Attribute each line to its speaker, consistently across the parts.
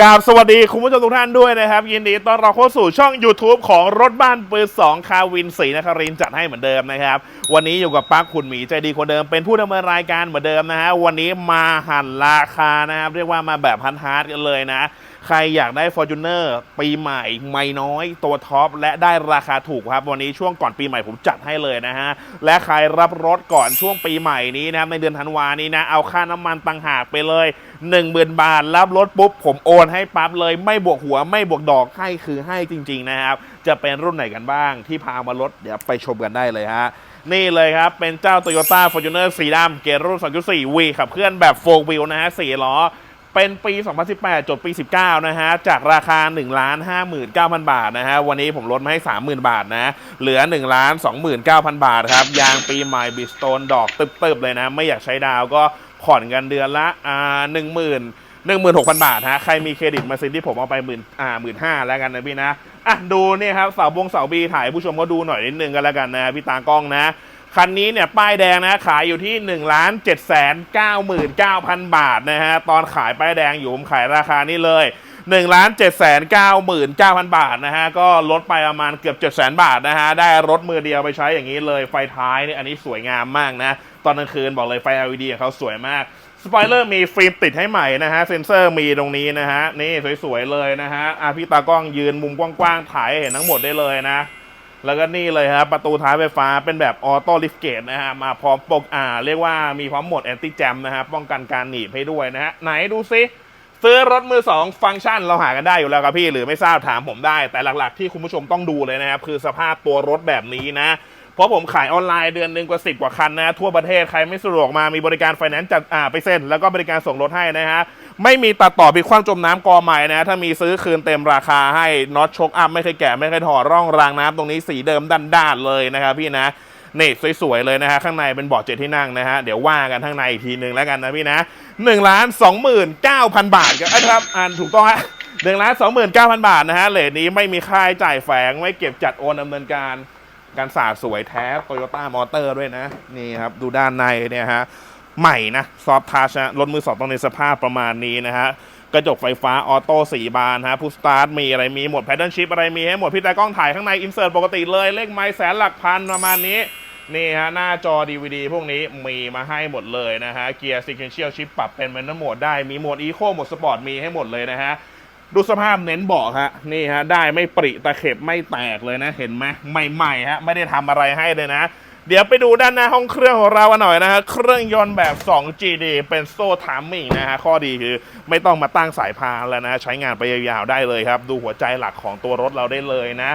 Speaker 1: กราบสวัสดีคุณผู้ชมทุกท่านด้วยนะครับ ยินดีต้อนรับเข้าสู่ช่อง YouTube ของรถบ้านปืน2คาวินสีนครินจัดให้เหมือนเดิมนะครับ วันนี้อยู่กับป้าคุณหมีใจดีคนเดิมเป็นผู้ดำเนินรายการเหมือนเดิมนะฮะวันนี้มาหันราคานะครับ เรียกว่ามาแบบฮันฮาร์ดกันเลยนะ ใครอยากได้ f o r t u n e r ปีใหม่ไม่น้อยตัวท็อปและได้ราคาถูกครับ วันนี้ช่วงก่อนปีใหม่ผมจัดให้เลยนะฮะ และใครรับรถก่อนช่วงปีใหม่นี้นะครับ ในเดือนธันวานี้นะ เอาค่าน้ำมันตังหากไปเลย 10,000 บาท รับรถปุ๊บ ผมโอนให้ปั๊บเลย ไม่บวกหัวไม่บวกดอกให้คือให้จริง ๆ นะครับ จะเป็นรุ่นไหนกันบ้างที่พามารถเดี๋ยวไปชมกันได้เลยฮะนี่เลยครับ เป็นเจ้า Toyota Fortuner สีดำเกียร์รุ่น 2.4 V ขับเคลื่อนแบบ 4 wheel นะฮะ4ล้อ เป็นปี 2018 จบปี 19 นะฮะ จากราคา 1 5 9 0 0 0 บาทนะฮะ วันนี้ผมลดมาให้ 30,000 บาทนะ เหลือ 1 2 9 0 0 0 บาทครับ ยางปีใหม่บิสโตนดอกตึบๆ เลยนะ ไม่อยากใช้ดาวก็ผ่อนกันเดือนละอ่า10,000 16,000บาทฮะ ใครมีเครดิตมาซินที่ผมเอาไปหมื่นอ่าหมื่นห้าแล้วกันนะพี่นะ อะ ดูเนี่ยครับเสาบงเสาบีถ่ายผู้ชมก็ดูหน่อยนิดนึงกันแล้วกันนะพี่ตากล้องนะ คันนี้เนี่ยป้ายแดงนะขายอยู่ที่1นึ่งล้านเจ็ดแสนเก้าหมื่นเก้าพันบาทนะฮะตอนขายป้ายแดงอยู่ผมขายราคานี้เลย1นึ่งล้านเจ็ดแสนเก้าหมื่นเก้าพันบาทนะฮะก็ลดไปประมาณเกือบเจ็ดแสนบาทนะฮะได้รถมือเดียวไปใช้อย่างนี้เลยไฟท้ายเนี่ยอันนี้สวยงามมากนะ ตอนกลางคืนบอกเลยไฟ LED ของเขาสวยมากสปอยเลอร์มีฟิล์มติดให้ใหม่นะฮะเซ็นเซอร์มีตรงนี้นะฮะนี่สวยๆเลยนะฮะอะพี่ตากล้องยืนมุมกว้างๆถ่ายเห็นทั้งหมดได้เลยนะ แล้วก็นี่เลยครับประตูท้ายไฟฟ้าเป็นแบบออโต้ลิฟเกตนะฮะมาพร้อมปกอ่า เรียกว่ามีพร้อมหมดแอนตี้แจมนะฮะป้องกันการหนีบให้ด้วยนะฮะไหนดูซิซื้อรถมือสองฟังก์ชันเราหากันได้อยู่แล้วครับพี่หรือไม่ทราบถามผมได้ แต่หลักๆที่คุณผู้ชมต้องดูเลยนะครับคือสภาพตัวรถแบบนี้นะ เพราะผมขายออนไลน์เดือนหนึ่งกว่าสิบกว่าคันนะทั่วประเทศใครไม่สะดวกมามีบริการไฟแนนซ์จัดอ่าไปเซ็นแล้วก็บริการส่งรถให้นะฮะไม่มีตัดต่อพิคว่ำจมน้ำกอใหม่นะถ้ามีซื้อคืนเต็มราคาให้น็อตชกอัพไม่เคยแกะไม่เคยถอดร่องรางน้ำตรงนี้สีเดิมด้านๆเลยนะครับพี่นะนี่สวยๆเลยนะฮะข้างในเป็นเบาะเจ็ดที่นั่งนะฮะเดี๋ยวว่ากันข้างในอีกทีหนึ่งแล้วกันนะพี่นะหนึ่งล้านสองหมื่นเก้าพันบาทครับเอ้ยครับอ่านถูกต้องฮะหนึ่งล้านสองหมื่นเก้าพันบาทนะฮะเลทนี้ไม่มีค่าใช้จ่ายแฝงไม่เก็บจัดโอนดำเนินการ การสาดสวยแท้โตโยต้ามอเตอร์ด้วยนะ นี่ครับ ดูด้านในเนี่ยฮะ ใหม่นะ ซอฟทัชนะรถมือสองต้องในสภาพประมาณนี้นะฮะ กระจกไฟฟ้าออโต้สีบานฮะพุสตาร์ทมีอะไรมีหมดแพดเดิลชิพอะไรมีให้หมดพี่ตากล้องถ่ายข้างในอินเสิร์ตปกติเลยเลขไม้แสนหลักพันประมาณนี้นี่ฮะหน้าจอ DVD พวกนี้มีมาให้หมดเลยนะฮะเกียร์ซีเควนเชียลชิปปรับเป็นแมนนวลโหมดได้มีโหมดอีโคโหมดสปอร์ตมีให้หมดเลยนะฮะ ดูสภาพเน้นเบาะฮะนี่ฮะได้ไม่ปริตะเข็บไม่แตกเลยนะ เห็นไหมใหม่ๆฮะไม่ได้ทำอะไรให้เลยนะ เดี๋ยวไปดูด้านหน้าห้องเครื่องของเราหน่อยนะฮะเครื่องยนต์แบบ 2GD เป็นโซ่ทามมิ่งนะฮะข้อดีคือไม่ต้องมาตั้งสายพานแล้วนะ ใช้งานไปยาวๆได้เลยครับ ดูหัวใจหลักของตัวรถเราได้เลยนะ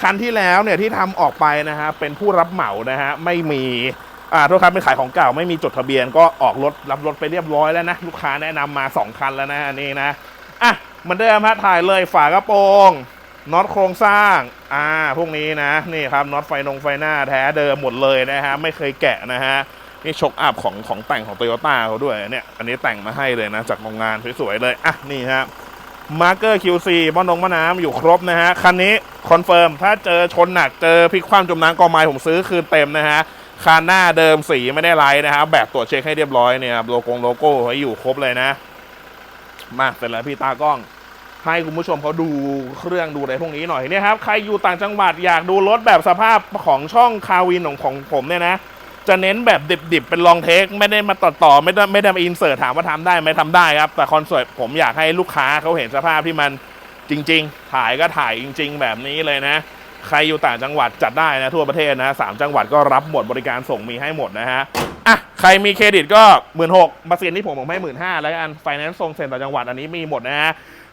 Speaker 1: คันที่แล้วเนี่ยที่ทำออกไปนะฮะเป็นผู้รับเหมานะฮะไม่มีอ่าโทษครับเป็นขายของเก่าไม่มีจดทะเบียนก็ออกรถรับรถไปเรียบร้อยแล้วนะลูกค้าแนะนำมา 2 คันแล้วนะอันนี่นะอะ มันเดิมฮะถ่ายเลยฝากระโปรงน็อตโครงสร้าง อ่า พวกนี้นะ นี่ครับน็อตไฟนงไฟหน้าแท้เดิมหมดเลยนะฮะ ไม่เคยแกะนะฮะ นี่ชกอัพของของแต่งของโตโยต้าเขาด้วยเนี่ย อันนี้แต่งมาให้เลยนะ จากโรงงานสวยๆเลย อะ นี่ฮะมาร์เกอร์ QC บ้านนงมะน้ำอยู่ครบนะฮะ คันนี้คอนเฟิร์ม ถ้าเจอชนหนักเจอพลิกคว่ำจมน้ำกองไม้ผมซื้อคืนเต็มนะฮะคานหน้าเดิมสีไม่ได้ไลท์นะครับแบบตรวจเช็คให้เรียบร้อยเนี่ยโลโก้โลโก้ไว้อยู่ครบเลยนะ มาเสร็จแล้วพี่ตากล้อง ให้คุณผู้ชมเขาดูเครื่องดูอะไรพวกนี้หน่อยเนี่ยครับใครอยู่ต่างจังหวัดอยากดูรถแบบสภาพของช่องคาวินของของผมเนี่ยนะจะเน้นแบบดิบๆ เป็นลองเทค ไม่ได้มาตัดต่อไม่ได้ไม่ได้มาอินเสิร์ตถามว่าทำได้ไหมทำได้ครับ แต่คอนเสิร์ตผมอยากให้ลูกค้าเขาเห็นสภาพที่มันจริง ๆ ถ่ายก็ถ่ายจริง ๆ แบบนี้เลยนะ ใครอยู่ต่างจังหวัดจัดได้นะทั่วประเทศนะสามจังหวัดก็รับหมดบริการส่งมีให้หมดนะฮะอะใครมีเครดิตก็หมื่นหกมาเซ็นที่ผมผมให้หมื่นห้าแล้วกันไฟแนนซ์ส่งเซ็นต่างจังหวัดอันนี้มีหมดนะฮะ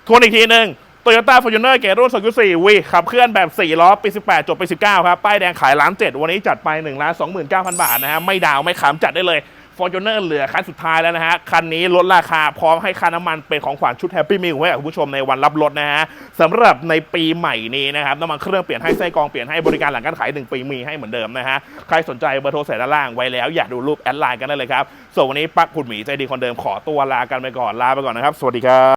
Speaker 1: ทวนอีกทีหนึ่ง Toyota Fortuner เกรรุ่น2.4วีขับเคลื่อนแบบ 4 ล้อ ปี 18 จบไป19 ครับ ป้ายแดงขายล้านเจ็ดวันนี้จัดไป1ล้าน29,000 บาทนะฮะ ไม่ดาวไม่ขำจัดได้เลย อร์จูเนอร์เหลือคันสุดท้ายแล้วนะฮะ คันนี้ลดราคาพร้อมให้ค่าน้ำมันเป็นของขวัญชุดแฮปปี้มิลไว้กับคุณผู้ชมในวันรับรถนะฮะสำหรับในปีใหม่นี้นะครับน้ำมันเครื่องเปลี่ยนให้ไส้กรองเปลี่ยนให้บริการหลังการขาย 1 ปีมีให้เหมือนเดิมนะฮะ ใครสนใจเบอร์โทรใส่ด้านล่างไว้แล้วอยากดูรูปแอดไลน์กันได้เลยครับส่วนวันนี้ปักผุดหมีใจดีคนเดิมขอตัวลากันไปก่อนลาไปก่อนนะครับสวัสดีครับ